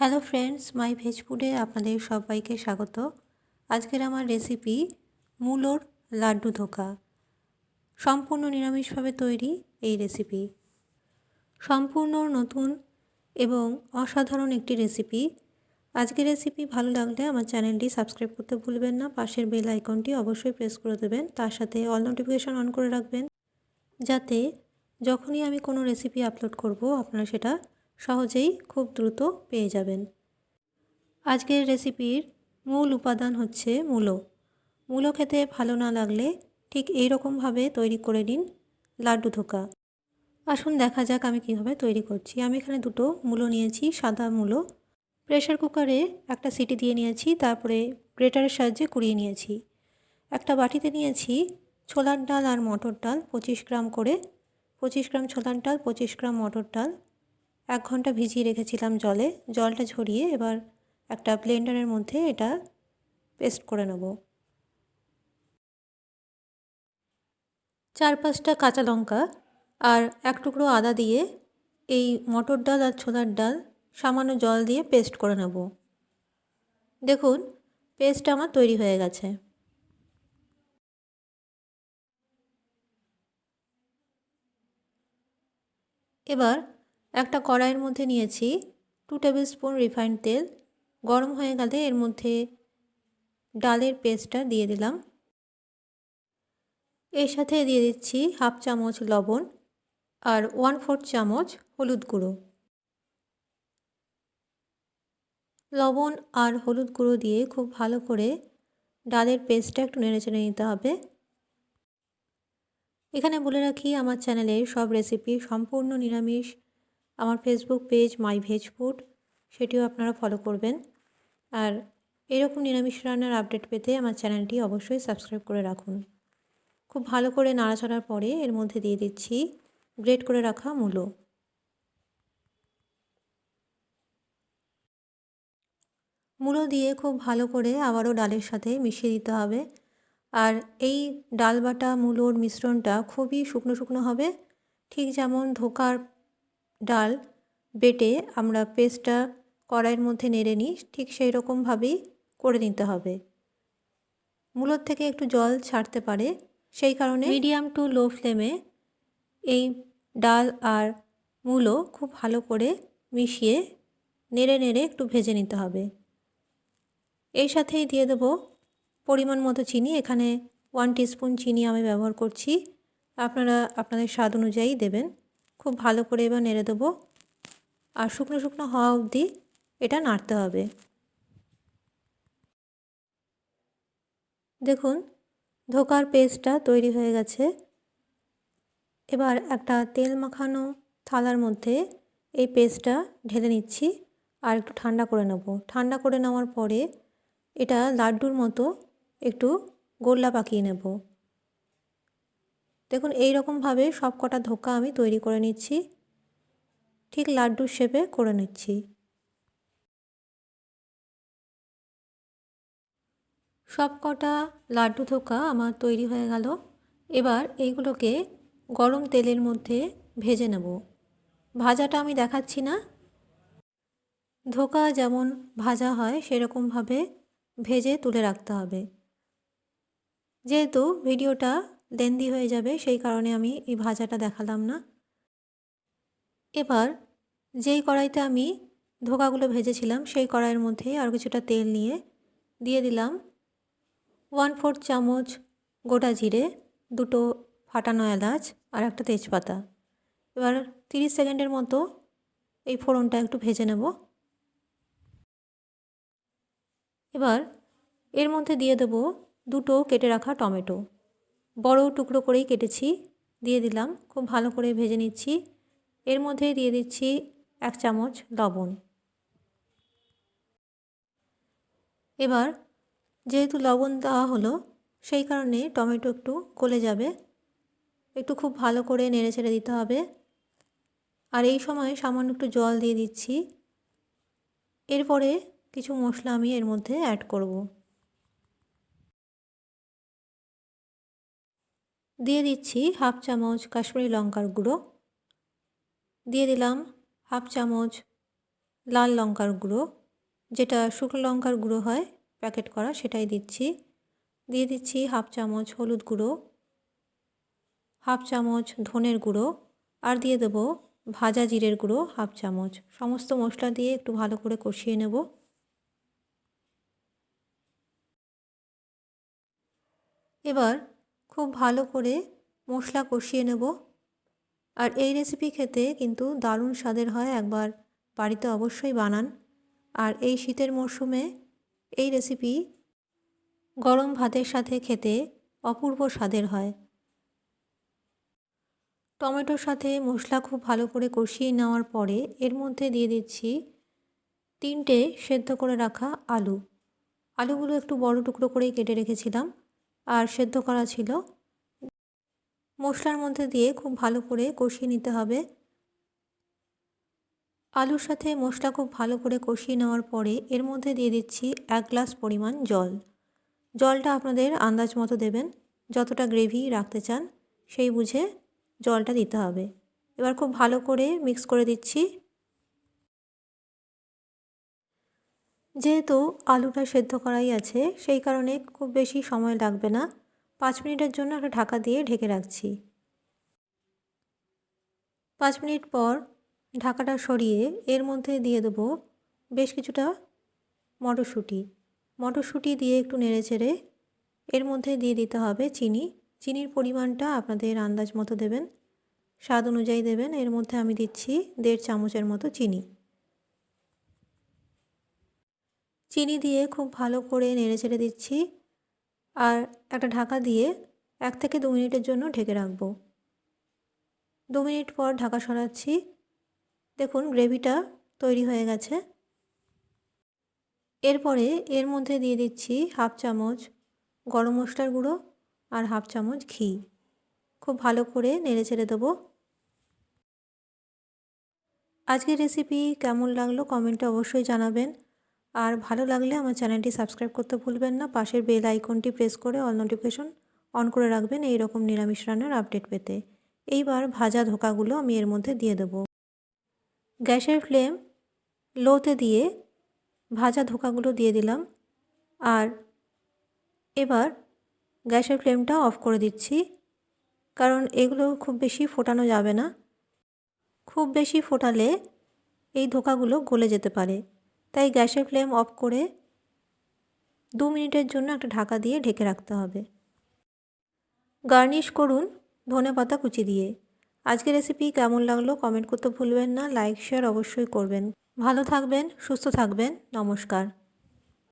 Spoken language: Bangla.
হ্যালো ফ্রেন্ডস, মাই ভেজ ফুডে আপনাদের সবাইকে স্বাগত। আজকের আমার রেসিপি মূলোর লাড্ডু ধোকা। সম্পূর্ণ নিরামিষভাবে তৈরি এই রেসিপি। সম্পূর্ণ নতুন এবং অসাধারণ একটি রেসিপি। আজকের রেসিপি ভালো লাগলে আমার চ্যানেলটি সাবস্ক্রাইব করতে ভুলবেন না। পাশের বেল আইকনটি অবশ্যই প্রেস করে দেবেন। তার সাথে অল নোটিফিকেশান অন করে রাখবেন। যাতে যখনই আমি কোনো রেসিপি আপলোড করব, আপনারা সেটা সহজেই খুব দ্রুত পেয়ে যাবেন। আজকের রেসিপির মূল উপাদান হচ্ছে মূলো। মূলো খেতে ভালো না লাগলে ঠিক এই রকমভাবে তৈরি করে নিন লাড্ডু ধোকা। আসুন দেখা যাক আমি কীভাবে তৈরি করছি। আমি এখানে দুটো মূলো নিয়েছি, সাদা মূলো। প্রেশার কুকারে একটা সিটি দিয়ে নিয়েছি, তারপরে গ্রেটারের সাহায্যে কুড়িয়ে নিয়েছি। একটা বাটিতে নিয়েছি ছোলার ডাল আর মটর ডাল, পঁচিশ গ্রাম করে, পঁচিশ গ্রাম ছোলার ডাল, পঁচিশ গ্রাম মটর ডাল। এক ঘণ্টা ভিজিয়ে রেখেছিলাম জলে। জলটা ঝরিয়ে এবার একটা ব্লেন্ডারের মধ্যে এটা পেস্ট করে নেব। চার পাঁচটা কাঁচা লঙ্কা আর এক টুকরো আদা দিয়ে এই মটর ডাল আর ছোলার ডাল সামান্য জল দিয়ে পেস্ট করে নেব। দেখুন, পেস্ট আমার তৈরি হয়ে গেছে। এবার একটা কড়াইয়ের মধ্যে নিয়েছি টু টেবিল স্পুন রিফাইন্ড তেল। গরম হয়ে গেলে এর মধ্যে ডালের পেস্টটা দিয়ে দিলাম। এর সাথে দিয়ে দিচ্ছি হাফ চামচ লবণ আর ওয়ান ফোর্থ চামচ হলুদ গুঁড়ো। লবণ আর হলুদ গুঁড়ো দিয়ে খুব ভালো করে ডালের পেস্টটা একটু নেড়ে চেড়ে নিতে হবে। এখানে বলে রাখি, আমার চ্যানেলের সব রেসিপি সম্পূর্ণ নিরামিষ। আমার Facebook page my veg food সেটিও আপনারা ফলো করবেন। আর এরকম নিরামিষ রান্নার আপডেট পেতে আমার চ্যানেলটি অবশ্যই সাবস্ক্রাইব করে রাখুন। খুব ভালো করে নাড়াচাড়ার পরে এর মধ্যে দিয়ে দিচ্ছি গ্রেট করে রাখা মূলো। মূলো দিয়ে খুব ভালো করে আবারও ডালের সাথে মিশিয়ে দিতে হবে। আর এই ডাল বাটা মূলোর মিশ্রণটা খুবই শুকনো শুকনো হবে, ঠিক যেমন ধোকার ডাল বেটে আমরা পেস্টটা কড়াইয়ের মধ্যে নেড়ে নিই, ঠিক সেই রকমভাবেই করে নিতে হবে। মূলোর থেকে একটু জল ছাড়তে পারে, সেই কারণে মিডিয়াম টু লো ফ্লেমে এই ডাল আর মূলো খুব ভালো করে মিশিয়ে নেড়ে নেড়ে একটু ভেজে নিতে হবে। এই সাথেই দিয়ে দেবো পরিমাণ মতো চিনি, এখানে ওয়ান টিস্পুন চিনি আমি ব্যবহার করছি। আপনারা, আপনাদের স্বাদ অনুযায়ী দেবেন। খুব ভালো করে এবার নেড়ে দেবো। আর শুকনো শুকনো হওয়া অবধি এটা নাড়তে হবে। দেখুন, ধোকার পেস্টটা তৈরি হয়ে গেছে। এবার একটা তেল মাখানো থালার মধ্যে এই পেস্টটা ঢেলে নিচ্ছি আর একটু ঠান্ডা করে নেব। ঠান্ডা করে নেওয়ার পরে এটা লাড্ডুর মতো একটু গোল্লা পাকিয়ে নেব। দেখুন, এই রকমভাবে সব কটা ধোকা আমি তৈরি করে নিচ্ছি। ঠিক লাড্ডুর শেপে করে নিচ্ছি। সব কটা লাড্ডু ধোকা আমার তৈরি হয়ে গেল। এবার এইগুলোকে গরম তেলের মধ্যে ভেজে নেব। ভাজাটা আমি দেখাচ্ছি না। ধোকা যেমন ভাজা হয় সেরকমভাবে ভেজে তুলে রাখতে হবে। যেহেতু ভিডিওটা লেন্দি হয়ে যাবে, সেই কারণে আমি এই ভাজাটা দেখালাম না। এবার যেই কড়াইতে আমি ধোকাগুলো ভেজেছিলাম, সেই কড়াইয়ের মধ্যে আর কিছুটা তেল নিয়ে দিয়ে দিলাম ওয়ান ফোর্থ চামচ গোটা জিরে, দুটো ফাটানো এলাচ আর একটা তেজপাতা। এবার তিরিশ সেকেন্ডের মতো এই ফোড়নটা একটু ভেজে নেব। এবার এর মধ্যে দিয়ে দেবো দুটো কেটে রাখা টমেটো। বড় টুকরো করেই কেটেছি, দিয়ে দিলাম, খুব ভালো করে ভেজে নিচ্ছি। এর মধ্যে দিয়ে দিচ্ছি এক চামচ লবণ। এবার যেহেতু লবণ দেওয়া হলো, সেই কারণে টমেটো একটু গলে যাবে। একটু খুব ভালো করে নেড়ে ছেড়ে দিতে হবে। আর এই সময় সামান্য একটু জল দিয়ে দিচ্ছি। এরপরে কিছু মশলা আমি এর মধ্যে অ্যাড করব। দিয়ে দিচ্ছি হাফ চামচ কাশ্মীরি লঙ্কার গুঁড়ো। দিয়ে দিলাম হাফ চামচ লাল লঙ্কার গুঁড়ো। যেটা শুকনো লঙ্কার গুঁড়ো হয়, প্যাকেট করা সেটাই দিচ্ছি। দিয়ে দিচ্ছি হাফ চামচ হলুদ গুঁড়ো, হাফ চামচ ধনের গুঁড়ো, আর দিয়ে দেবো ভাজা জিরের গুঁড়ো হাফ চামচ। সমস্ত মশলা দিয়ে একটু ভালো করে কষিয়ে নেব। এবার খুব ভালো করে মশলা কষিয়ে নেব। আর এই রেসিপি খেতে কিন্তু দারুণ স্বাদের হয় একবার বাড়িতে অবশ্যই বানান। আর এই শীতের মরশুমে এই রেসিপি গরম ভাতের সাথে খেতে অপূর্ব স্বাদের হয়। টমেটোর সাথে মশলা খুব ভালো করে কষিয়ে নেওয়ার পরে এর মধ্যে দিয়ে দিচ্ছি তিনটে সেদ্ধ করে রাখা আলু। আলুগুলো একটু বড় টুকরো করেই কেটে রেখেছিলাম। আর সেদ্ধ করা ছিল। মশলার মধ্যে দিয়ে খুব ভালো করে কষিয়ে নিতে হবে। আলুর সাথে মশলা খুব ভালো করে কষিয়ে নেওয়ার পরে এর মধ্যে দিয়ে দিচ্ছি এক গ্লাস পরিমাণ জল। জলটা আপনাদের আন্দাজ মতো দেবেন। যতটা গ্রেভি রাখতে চান সেই বুঝে জলটা দিতে হবে। এবার খুব ভালো করে মিক্স করে দিচ্ছি। যেহেতু আলুটা সেদ্ধ করাই আছে, সেই কারণে খুব বেশি সময় লাগবে না। পাঁচ মিনিটের জন্য একটা ঢাকা দিয়ে ঢেকে রাখছি। পাঁচ মিনিট পর ঢাকাটা সরিয়ে এর মধ্যে দিয়ে দেবো বেশ কিছুটা মটরশুঁটি। মটরশুঁটি দিয়ে একটু নেড়ে চেড়ে এর মধ্যে দিয়ে দিতে হবে চিনি। চিনির পরিমাণটা আপনাদের আন্দাজ মতো দেবেন। স্বাদ অনুযায়ী দেবেন। এর মধ্যে আমি দিচ্ছি দেড় চামচের মতো চিনি। চিনি দিয়ে খুব ভালো করে নেড়ে চেড়ে দিচ্ছি আর একটা ঢাকা দিয়ে এক থেকে দু মিনিটের জন্য ঢেকে রাখব। দু মিনিট পর ঢাকা সরাচ্ছি। দেখুন গ্রেভিটা তৈরি হয়ে গেছে। এরপরে এর মধ্যে দিয়ে দিচ্ছি হাফ চামচ গরম মশলার গুঁড়ো আর হাফ চামচ ঘি। খুব ভালো করে নেড়ে ছেড়ে দেবো। আজকের রেসিপি কেমন লাগল কমেন্টে অবশ্যই জানাবেন। আর ভালো লাগলে আমার চ্যানেলটি সাবস্ক্রাইব করতে ভুলবেন না। পাশের বেল আইকনটি প্রেস করে অল নোটিফিকেশন অন করে রাখবেন এই রকম নিরামিষ রান্নার আপডেট পেতে। এইবার ভাজা ধোকাগুলো আমি এর মধ্যে দিয়ে দেবো। গ্যাসের ফ্লেম লোতে দিয়ে ভাজা ধোকাগুলো দিয়ে দিলাম। আর এবার গ্যাসের ফ্লেমটা অফ করে দিচ্ছি। কারণ এগুলো খুব বেশি ফোটানো যাবে না। খুব বেশি ফোটালে এই ধোকাগুলো গলে যেতে পারে। তাই গ্যাসের ফ্লেম অফ করে দু মিনিটের জন্য একটা ঢাকা দিয়ে ঢেকে রাখতে হবে। গার্নিশ করুন ধনে পাতা কুচি দিয়ে। আজকের রেসিপি কেমন লাগল কমেন্ট করতে ভুলবেন না লাইক শেয়ার অবশ্যই করবেন। ভালো থাকবেন, সুস্থ থাকবেন, নমস্কার।